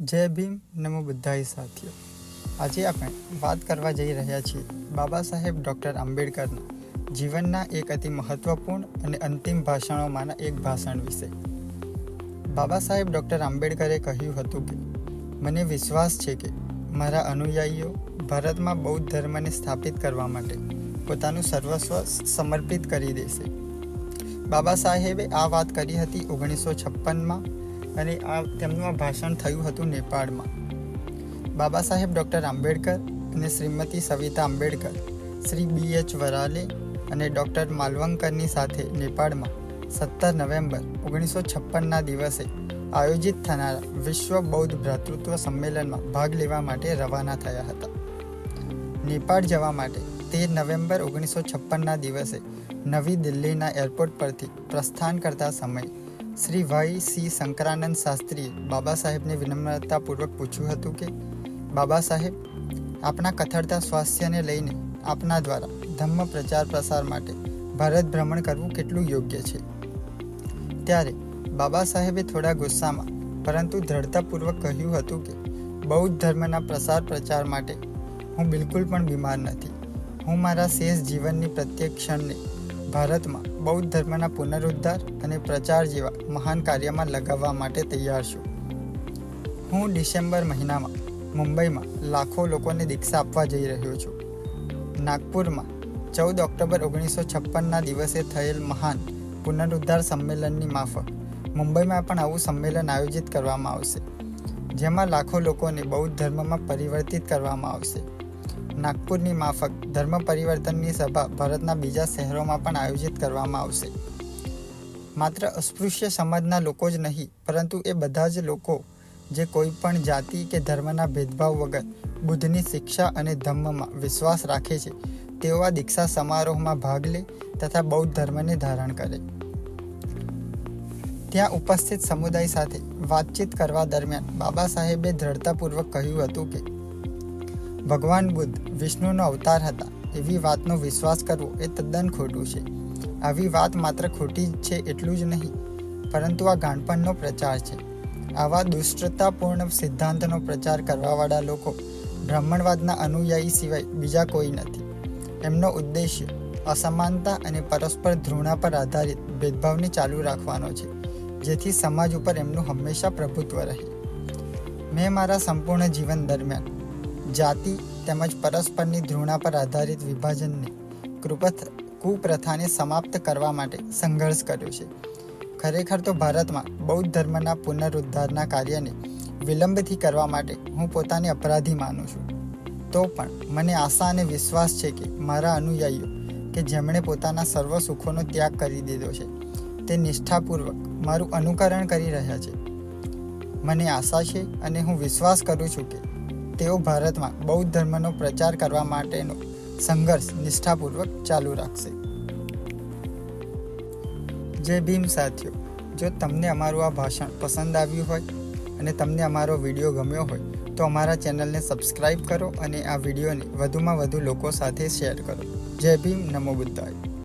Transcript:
જય ભીમ, નમો બધાય સાથીઓ. આજે આપણે વાત કરવા જઈ રહ્યા છીએ બાબા સાહેબ ડૉક્ટર આંબેડકરના જીવનના એક અતિ મહત્વપૂર્ણ અને અંતિમ ભાષણોમાંના એક ભાષણ વિશે. બાબા સાહેબ ડૉક્ટર આંબેડકરે કહ્યું હતું કે, મને વિશ્વાસ છે કે મારા અનુયાયીઓ ભારતમાં બૌદ્ધ ધર્મને સ્થાપિત કરવા માટે પોતાનું સર્વસ્વ સમર્પિત કરી દેશે. બાબા સાહેબે આ વાત કરી હતી ઓગણીસો છપ્પનમાં અને આ તેમનું આ ભાષણ થયું હતું નેપાળમાં. બાબા સાહેબ ડૉક્ટર આંબેડકર અને શ્રીમતી સવિતા આંબેડકર, શ્રી બી એચ વરાલે અને ડૉક્ટર માલવંકરની સાથે નેપાળમાં સત્તર નવેમ્બર ઓગણીસો છપ્પનના દિવસે આયોજિત થનારા વિશ્વ બૌદ્ધ ભ્રાતૃત્વ સંમેલનમાં ભાગ લેવા માટે રવાના થયા હતા. નેપાળ જવા માટે તેર નવેમ્બર ઓગણીસો છપ્પનના દિવસે નવી દિલ્હીના એરપોર્ટ પરથી પ્રસ્થાન કરતા સમયે શ્રી વાઈ સી શંકરાનંદ શાસ્ત્રીએ બાબા સાહેબને વિનમ્રતાપૂર્વક પૂછ્યું હતું કે, બાબા સાહેબ આપણા કથળતા સ્વાસ્થ્યને લઈને આપના દ્વારા ધમ્મ પ્રચાર પ્રસાર માટે ભારત ભ્રમણ કરવું કેટલું યોગ્ય છે? ત્યારે બાબા સાહેબે થોડા ગુસ્સામાં, પરંતુ દ્રઢતાપૂર્વક કહ્યું હતું કે, બૌદ્ધ ધર્મના પ્રસાર પ્રચાર માટે હું બિલકુલ પણ બીમાર નથી. હું મારા શેષ જીવનની પ્રત્યેક ક્ષણને ભારતમાં બૌદ્ધ ધર્મના પુનરુદ્ધાર અને પ્રચાર જેવા મહાન કાર્યમાં લગાવવા માટે તૈયાર છું. હું ડિસેમ્બર મહિનામાં મુંબઈમાં લાખો લોકોને દીક્ષા આપવા જઈ રહ્યો છું. નાગપુરમાં ચૌદ ઓક્ટોબર ઓગણીસો છપ્પનના દિવસે થયેલ મહાન પુનરુદ્ધાર સંમેલનની માફક મુંબઈમાં પણ આવું સંમેલન આયોજિત કરવામાં આવશે, જેમાં લાખો લોકોને બૌદ્ધ ધર્મમાં પરિવર્તિત કરવામાં આવશે. નાગપુરની માફક ધર્મ પરિવર્તનની સભા ભારતના બીજા શહેરોમાં પણ આયોજિત કરવામાં આવશે. માત્ર અસ્પૃશ્ય સમાજના લોકો જ નહીં, પરંતુ એ બધા જ લોકો જે કોઈ પણ જાતિ કે ધર્મના ભેદભાવ વગર બુદ્ધની શિક્ષા અને ધમ્મમાં વિશ્વાસ રાખે છે, તેઓ આ દીક્ષા સમારોહમાં ભાગ લે તથા બૌદ્ધ ધર્મને ધારણ કરે. ત્યાં ઉપસ્થિત સમુદાય સાથે વાતચીત કરવા દરમિયાન બાબા સાહેબે દ્રઢતાપૂર્વક કહ્યું હતું કે ભગવાન બુદ્ધ વિષ્ણુનો અવતાર હતા. એવી વાતનો વિશ્વાસ કરવો એ તદ્દન ખોટું છે. આવી વાત માત્ર ખોટી છે એટલું જ નહીં, પરંતુ આ ગાણપણનો પ્રચાર છે. આવા દુષ્ટતાપૂર્ણ સિદ્ધાંતનો પ્રચાર કરવાવાળા લોકો બ્રાહ્મણવાદના અનુયાયી સિવાય બીજા કોઈ નથી. એમનો ઉદ્દેશ્ય અસમાનતા અને પરસ્પર ધૃણા પર આધારિત ભેદભાવને ચાલુ રાખવાનો છે, જેથી સમાજ ઉપર એમનું હંમેશા પ્રભુત્વ રહે. મેં મારા સંપૂર્ણ જીવન દરમિયાન જાતિ તેમજ પરસ્પરની ધૃણા પર આધારિત વિભાજનને કૃપથ કુપ્રથાને સમાપ્ત કરવા માટે સંઘર્ષ કર્યો છે. ખરેખર તો ભારતમાં બૌદ્ધ ધર્મના પુનરુદ્ધારના કાર્યને વિલંબથી કરવા માટે હું પોતાને અપરાધી માનું છું. તો પણ મને આશા અને વિશ્વાસ છે કે મારા અનુયાયીઓ કે જેમણે પોતાના સર્વ સુખોનો ત્યાગ કરી દીધો છે, તે નિષ્ઠાપૂર્વક મારું અનુકરણ કરી રહ્યા છે. મને આશા છે અને હું વિશ્વાસ કરું છું કે તેઓ ભારતમાં બૌદ્ધ ધર્મનો પ્રચાર કરવા માટેનો સંઘર્ષ નિષ્ઠાપૂર્વક ચાલુ રાખશે. જય ભીમ સાથીઓ, જો તમને અમારું આ ભાષણ પસંદ આવ્યું હોય અને તમને અમારો વીડિયો ગમ્યો હોય, તો અમારા ચેનલને સબસ્ક્રાઈબ કરો અને આ વિડીયોને વધુમાં વધુ લોકો સાથે શેર કરો. જય ભીમ, નમો બુદ્ધાય.